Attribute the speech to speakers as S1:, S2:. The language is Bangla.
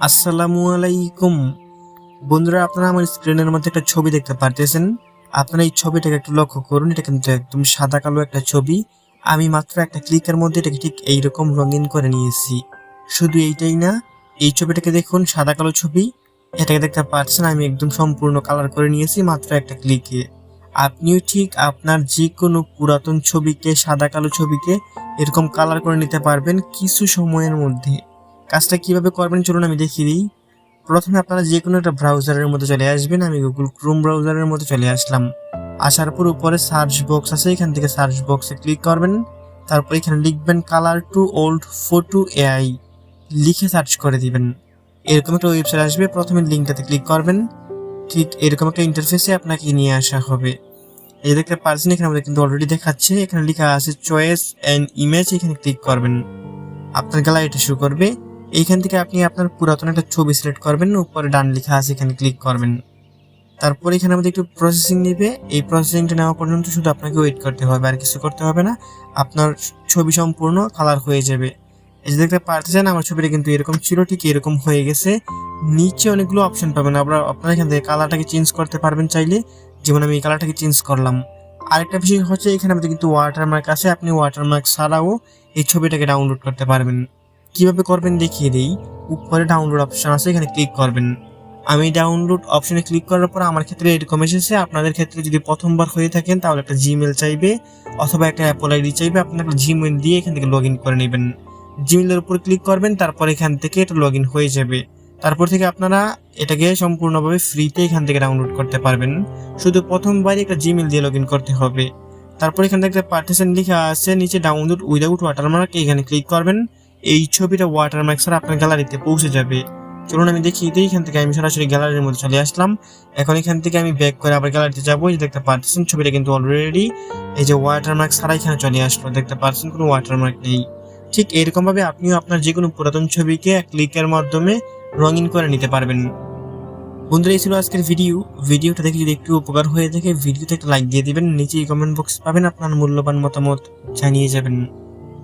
S1: আসসালামু আলাইকুম। বন্ধুরা, আপনারা আমার স্ক্রিনের মধ্যে একটা ছবি দেখতে পারতেছেন। আপনারা এই ছবিটাকে একটু লক্ষ্য করুন। এটা কিন্তু একদম সাদা কালো একটা ছবি। আমি মাত্র একটা ক্লিকের মধ্যে এটাকে ঠিক এইরকম রঙিন করে নিয়েছি। শুধু এইটাই না, এই ছবিটাকে দেখুন, সাদা কালো ছবি। এটাকে দেখতে পাচ্ছেন, আমি একদম সম্পূর্ণ কালার করে নিয়েছি মাত্র একটা ক্লিকে। আপনিও ঠিক আপনার যে কোনো পুরাতন ছবিকে, সাদা কালো ছবিকে এরকম কালার করে নিতে পারবেন কিছু সময়ের মধ্যে। কাজটা কীভাবে করবেন চলুন আমি দেখিয়ে দিই। প্রথমে আপনারা যে কোনো একটা ব্রাউজারের মধ্যে চলে আসবেন, আমি গুগল ক্রোম ব্রাউজারের মধ্যে চলে আসলাম। আসার পর উপরে সার্চ বক্স আছে, এখান থেকে সার্চ বক্সে ক্লিক করবেন। তারপর এখানে লিখবেন colour to old photo AI লিখে সার্চ করে দিবেন। এরকম একটা ওয়েবসাইট আসবে, প্রথমে লিঙ্কটাতে ক্লিক করবেন। ঠিক এরকম একটা ইন্টারফেসে আপনাকে নিয়ে আসা হবে। এই দেখতে পারছেন এখানে আমাদের কিন্তু অলরেডি দেখাচ্ছে। এখানে লেখা আছে চয়েস অ্যান্ড ইমেজ এখানে ক্লিক করবেন। আপনার গ্যালারিটা শুরু করবে। এইখান থেকে আপনি আপনার পুরাতন একটা ছবি সিলেক্ট করবেন, উপরে ডান লেখা আছে, এখানে ক্লিক করবেন। তারপর এখানে আমাদের একটু প্রসেসিং নেবে। এই প্রসেসিংটা নেওয়া পর্যন্ত শুধু আপনাকে ওয়েট করতে হবে, আর কিছু করতে হবে না। আপনার ছবি সম্পূর্ণ কালার হয়ে যাবে। এই যে দেখতে পারতেছেন, আমার ছবিটা কিন্তু এরকম ছিল, ঠিক এরকম হয়ে গেছে। নিচে অনেকগুলো অপশন পাবেন। আপনারা আপনারা এখান থেকে কালারটাকে চেঞ্জ করতে পারবেন চাইলে। যেমন আমি এই কালারটাকে চেঞ্জ করলাম। আরেকটা বিষয় হচ্ছে, এখানে আমাদের কিন্তু ওয়াটারমার্ক আছে। আপনি ওয়াটারমার্ক ছাড়াও এই ছবিটাকে ডাউনলোড করতে পারবেন। কীভাবে করবেন দেখিয়ে দিই। উপরে ডাউনলোড অপশন আছে, এখানে ক্লিক করবেন। আমি ডাউনলোড অপশনে ক্লিক করার পর আমার ক্ষেত্রে এরকম এসেছে, আপনাদের ক্ষেত্রে যদি প্রথমবার হয়ে থাকেন, তাহলে একটা জিমেল চাইবে অথবা একটা অ্যাপল আইডি চাইবে আপনি একটা জিমেল দিয়ে এখান থেকে লগ করে নেবেন। জিমেলের উপর ক্লিক করবেন, তারপর এখান থেকে এটা লগ হয়ে যাবে। তারপর থেকে আপনারা এটাকে সম্পূর্ণভাবে ফ্রিতে এখান থেকে ডাউনলোড করতে পারবেন। শুধু প্রথমবারই একটা জিমেল দিয়ে লগ করতে হবে। তারপর এখান থেকে পার্টিশন লেখা আছে, নিচে ডাউনলোড উইদাউট ওয়াটারমার্ক এখানে ক্লিক করবেন। এই ছবিটা ওয়াটারমার্ক ছাড়া আপনার গ্যালারিতে পৌঁছে যাবে। চলুন আমি দেখিয়ে দিই এখান থেকে আমি সরাসরি গ্যালারির মধ্যে চলে আসলাম। এখন এখান থেকে আমি ব্যাক করে আবার গ্যালারিতে যাব। যে দেখতে পাচ্ছেন, ছবিটা কিন্তু অলরেডি এই যে ওয়াটারমার্ক ছাড়া এখানে চলে আসলো। দেখতে পাচ্ছেন, কোনো ওয়াটারমার্ক নেই। ঠিক এরকম ভাবে আপনিও আপনার যে কোনো পুরাতন ছবিকে ক্লিকের মাধ্যমে রঙিন করে নিতে পারবেন। বন্ধুরা, এই ছিল আজকের ভিডিও ভিডিওটা দেখে যদি একটু উপকার হয়ে থাকে ভিডিওতে একটা লাইক দিয়ে দিবেন। নিচেই কমেন্ট বক্স পাবেন, আপনার মূল্যবান মতামত জানিয়ে যাবেন।